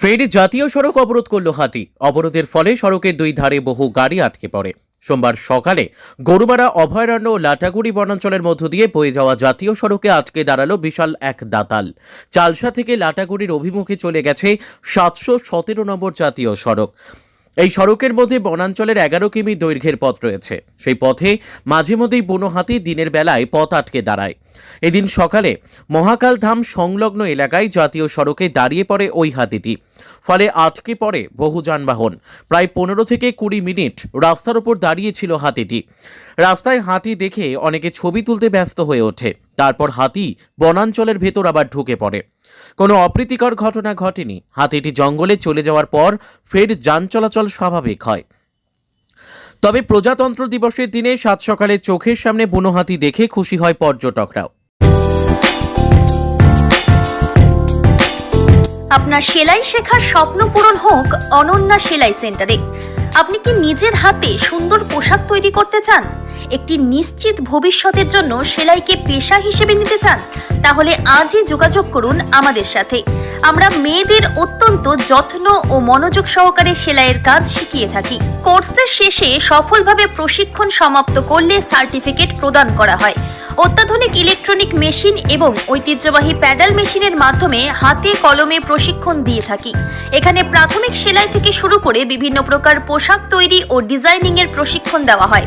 ফের জাতীয় সড়ক অবরোধ করল হাতি। অবরোধের ফলে সড়কের দুই ধারে বহু গাড়ি আটকে পড়ে। সোমবার সকালে গরুমারা, অভয়ারণ্য ও লাটাগুড়ি বনাঞ্চলের মধ্য দিয়ে বয়ে যাওয়া জাতীয় সড়কে আজকে দাঁড়াল বিশাল এক দাতাল। চালসা থেকে লাটাগুড়ির অভিমুখে চলে গেছে সাতশো সতেরো নম্বর জাতীয় সড়ক। এই সড়কের মধ্যে বনাঞ্চলের এগারো কিমি দৈর্ঘ্যের পথ রয়েছে। সেই পথে মাঝে মধ্যেই বুনো হাতি দিনের বেলায় পথ আটকে দাঁড়ায়। এদিন সকালে মহাকাল ধাম সংলগ্ন এলাকায় জাতীয় সড়কে দাঁড়িয়ে পড়ে ওই হাতিটি। ফলে আটকে পড়ে বহু যানবাহন। প্রায় পনেরো থেকে কুড়ি মিনিট রাস্তার ওপর দাঁড়িয়েছিল হাতিটি। রাস্তায় হাতি দেখে অনেকে ছবি তুলতে ব্যস্ত হয়ে ওঠে। তারপর হাতি বনাঞ্চলের ভেতর আবার ঢুকে পড়ে। কোনো অপ্রীতিকর ঘটনা ঘটেনি। হাতিটি জঙ্গলে চলে যাওয়ার পর ফের যান চলাচল স্বাভাবিক হয়। তবে প্রজাতন্ত্র দিবসের দিনে সাত সকালে চোখের সামনে বুনো হাতি দেখে খুশি হয় পর্যটকরাও। আপনার সেলাই শেখার স্বপ্ন পূরণ হোক অনন্যা সেলাই সেন্টারে। আপনি কি নিজের হাতে সুন্দর পোশাক তৈরি করতে চান? একটি নিশ্চিত ভবিষ্যতের জন্য সেলাইকে পেশা হিসেবে নিতে চান? তাহলে আজই যোগাযোগ করুন আমাদের সাথে। আমরা মেয়েদের অত্যন্ত যত্ন ও মনোযোগ সহকারে সেলাইয়ের কাজ শিখিয়ে থাকি। কোর্সের শেষে সফলভাবে প্রশিক্ষণ সমাপ্ত করলে সার্টিফিকেট প্রদান করা হয়। অত্যাধুনিক ইলেকট্রনিক মেশিন এবং ঐতিহ্যবাহী প্যাডাল মেশিনের মাধ্যমে হাতে কলমে প্রশিক্ষণ দিয়ে থাকি। এখানে প্রাথমিক সেলাই থেকে শুরু করে বিভিন্ন প্রকার পোশাক তৈরি ও ডিজাইনিং এর প্রশিক্ষণ দেওয়া হয়।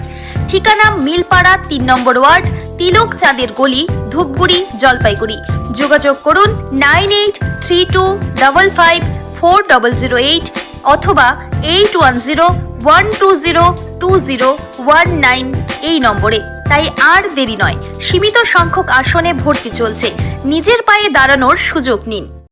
ঠিকানা মিলপাড়া তিন নম্বর ওয়ার্ড, তিলক চাঁদের গলি, ধূপগুড়ি, জলপাইগুড়ি। যোগাযোগ করুন nine eight three two double five four double zero eight অথবা eight one zero one two zero two zero one nine এই নম্বরে। তাই আর দেরি নয়। সীমিত সংখ্যক আসনে ভর্তি চলছে। নিজের পায়ে দাঁড়ানোর সুযোগ নিন।